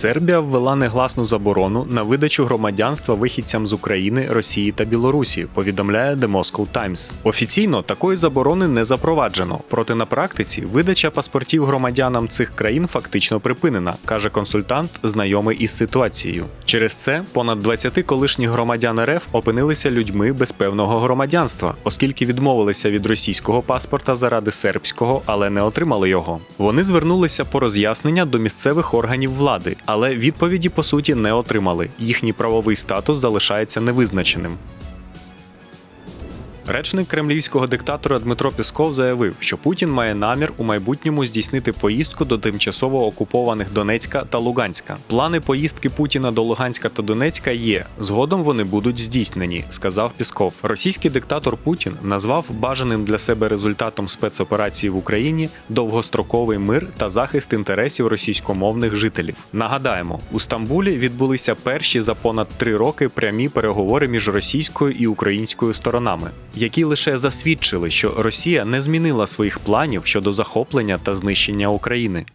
Сербія ввела негласну заборону на видачу громадянства вихідцям з України, Росії та Білорусі. Повідомляє The Moscow Times. Офіційно такої заборони не запроваджено, проте на практиці видача паспортів громадянам цих країн фактично припинена, каже консультант, знайомий із ситуацією. Через це понад 20 колишніх громадян РФ опинилися людьми без певного громадянства, оскільки відмовилися від російського паспорта заради сербського, але не отримали його. Вони звернулися по роз'яснення до місцевих органів влади, але відповіді по суті не отримали. Їхній правовий статус залишається невизначеним. Речник кремлівського диктатора Дмитро Пісков заявив, що Путін має намір у майбутньому здійснити поїздку до тимчасово окупованих Донецька та Луганська. Плани поїздки Путіна до Луганська та Донецька є. Згодом вони будуть здійснені, сказав Пісков. Російський диктатор Путін назвав бажаним для себе результатом спецоперації в Україні довгостроковий мир та захист інтересів російськомовних жителів. Нагадаємо, у Стамбулі відбулися перші за понад три роки прямі переговори між російською і українською сторонами які лише засвідчили, що Росія не змінила своїх планів щодо захоплення та знищення України.